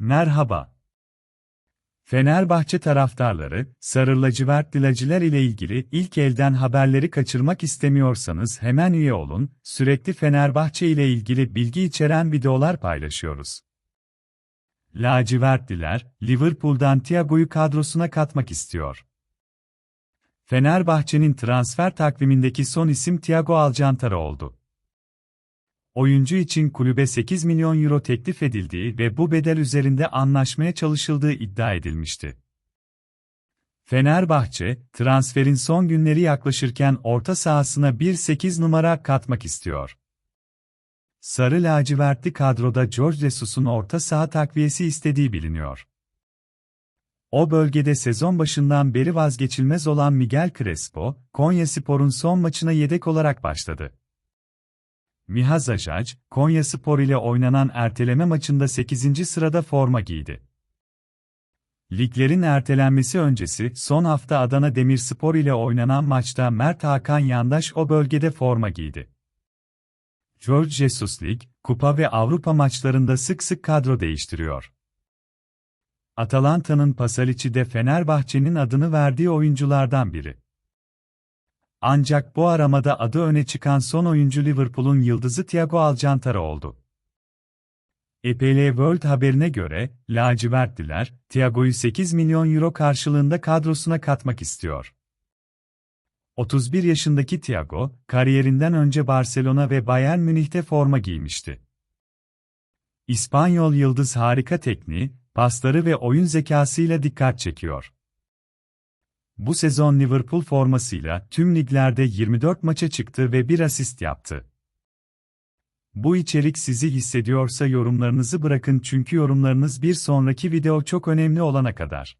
Merhaba. Fenerbahçe taraftarları, Sarı Lacivertliler ile ilgili ilk elden haberleri kaçırmak istemiyorsanız hemen üye olun, sürekli Fenerbahçe ile ilgili bilgi içeren videolar paylaşıyoruz. Lacivertliler, Liverpool'dan Thiago'yu kadrosuna katmak istiyor. Fenerbahçe'nin transfer takvimindeki son isim Thiago Alcantara oldu. Oyuncu için kulübe 8 milyon euro teklif edildiği ve bu bedel üzerinde anlaşmaya çalışıldığı iddia edilmişti. Fenerbahçe, transferin son günleri yaklaşırken orta sahasına bir 8 numara katmak istiyor. Sarı lacivertli kadroda George Jesus'un orta saha takviyesi istediği biliniyor. O bölgede sezon başından beri vazgeçilmez olan Miguel Crespo, Konyaspor'un son maçına yedek olarak başladı. Miha Zajac, Konyaspor ile oynanan erteleme maçında 8. sırada forma giydi. Liglerin ertelenmesi öncesi son hafta Adana Demirspor ile oynanan maçta Mert Hakan Yandaş o bölgede forma giydi. George Jesus Lig, Kupa ve Avrupa maçlarında sık sık kadro değiştiriyor. Atalanta'nın Pasalici de Fenerbahçe'nin adını verdiği oyunculardan biri. Ancak bu aramada adı öne çıkan son oyuncu Liverpool'un yıldızı Thiago Alcantara oldu. EPL World haberine göre, lacivertliler, Thiago'yu 8 milyon euro karşılığında kadrosuna katmak istiyor. 31 yaşındaki Thiago, kariyerinden önce Barcelona ve Bayern Münih'te forma giymişti. İspanyol yıldız harika tekniği, pasları ve oyun zekasıyla dikkat çekiyor. Bu sezon Liverpool formasıyla tüm liglerde 24 maça çıktı ve bir asist yaptı. Bu içerik sizi hissediyorsa yorumlarınızı bırakın çünkü yorumlarınız bir sonraki video çok önemli olana kadar.